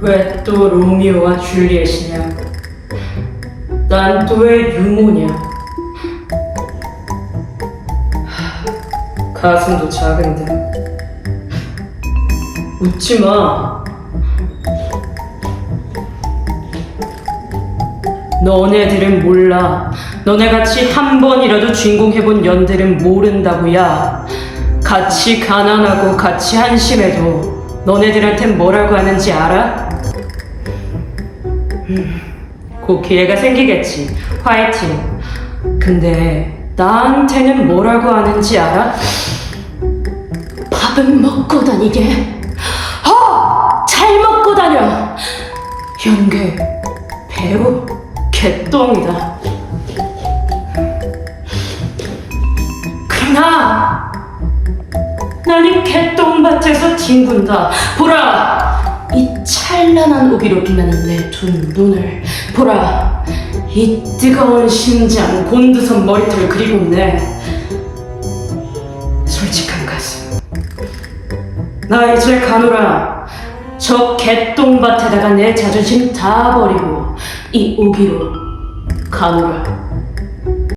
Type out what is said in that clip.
왜 또 로미오와 줄리엣이냐? 난 또 왜 유모냐? 하, 가슴도 작은데 웃지 마. 너네들은 몰라. 너네같이 한 번이라도 주인공 해본 년들은 모른다고야. 같이 가난하고 같이 한심해도 너네들한텐 뭐라고 하는지 알아? 음, 곧 기회가 생기겠지. 화이팅. 근데 나한테는 뭐라고 하는지 알아? 밥은 먹고 다니게. 어! 잘 먹고 다녀. 연계, 배우, 개똥이다. 그러나 난이 개똥밭에서 뒹군다. 보라! 이 찬란한 오기로 빛나는 내 두 눈을 보라! 이 뜨거운 심장, 곤두선 머리털 그리고 내 솔직한 가슴. 나 이제 가노라. 저 개똥밭에다가 내 자존심 다 버리고 이 오기로 가노라.